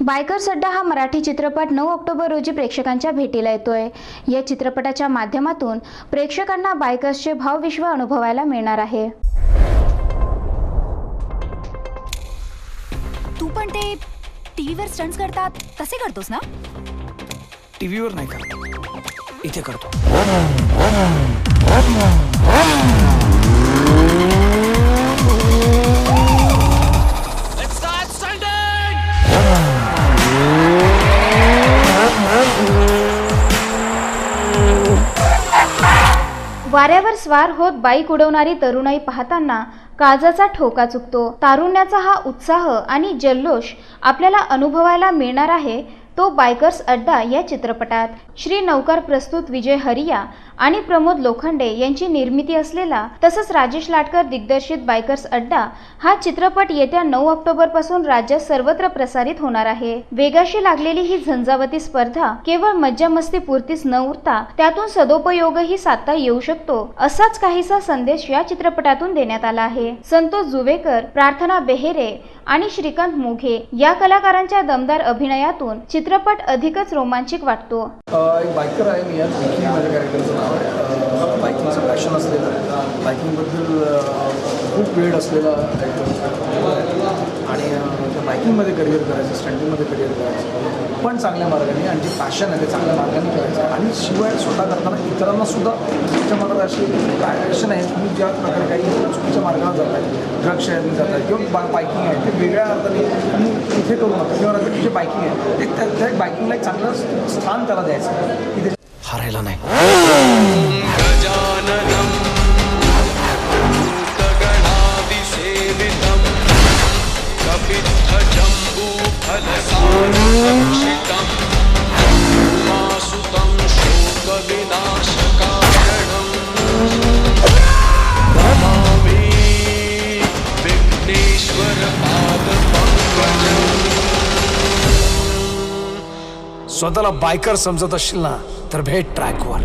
Biker अड्डा हा मराठी चित्रपट नऊ ऑक्टोबर रोजी प्रेक्षकांच्या भेटीला येतोय. या चित्रपटाच्या माध्यमातून प्रेक्षकांना बायकर्सचे भावविश्व अनुभवायला मिळणार आहे. तू पण ते टीव्हीवर स्टंट्स करतात. तसे करतोस ना? टीव्हीवर नाही करत. इथे करतो. वाऱ्यावर स्वार होत बाईक उडवणारी तरुणाई पाहताना काळजाचा ठोका चुकतो. तारुण्याचा हा उत्साह आणि जल्लोष आपल्याला अनुभवायला मिळणार आहे तो बायकर्स अड्डा या चित्रपटात. श्री नौकार प्रस्तुत विजय हरिया आणि प्रमोद लोखंडे यांची निर्मिती असलेला तसंच राजेश लाटकर दिग्दर्शित बायकर्स अड्डा हा चित्रपट येत्या नऊ ऑक्टोबरपासून राज्यात सर्वत्र प्रसारित होणार आहे. वेगाशी लागलेली ही झंझावती स्पर्धा केवळ मज्जा मस्ती पुरतीच न उरता त्यातून सदोपयोगही साधता येऊ शकतो असाच काहीसा संदेश या चित्रपटातून देण्यात आला आहे. संतोष जुवेकर प्रार्थना बेहेरे आणि श्रीकांत मोघे या कलाकारांच्या दमदार अभिनयातून चित्रपट अधिकच रोमांचिक वाटतो. एक बायकर आहे मी आज विकी माझ्या कॅरेक्टरचं नाव आहे. बायकिंगचं पॅशन असलेलं. बायकिंगबद्दल खूप वेळ असलेला आणि त्या बायकिंगमध्ये करिअर करायचं स्टंटिंगमध्ये करिअर करायचं पण चांगल्या मार्गाने आणि जे पॅशन आहे ते चांगल्या मार्गाने करायचं. आणि शिवाय स्वतः करताना इतरांना सुद्धा तुमच्या मनात अशी ॲक्शन आहे तुम्ही ज्या प्रकारे काही चुकीच्या मार्गाला जात आहे ड्रग शेअरने जात आहे किंवा बा बायकिंग आहे. ते वेगळ्या अर्थाने तुम्ही इथे करू नका. किंवा अर्थात जे बायकिंग आहे ते त्या बायकिंगला एक चांगलं स्थान त्याला द्यायचं की ते हरायला नाही. स्वतःला बायकर समजत असशील ना तर भेट ट्रॅकवर.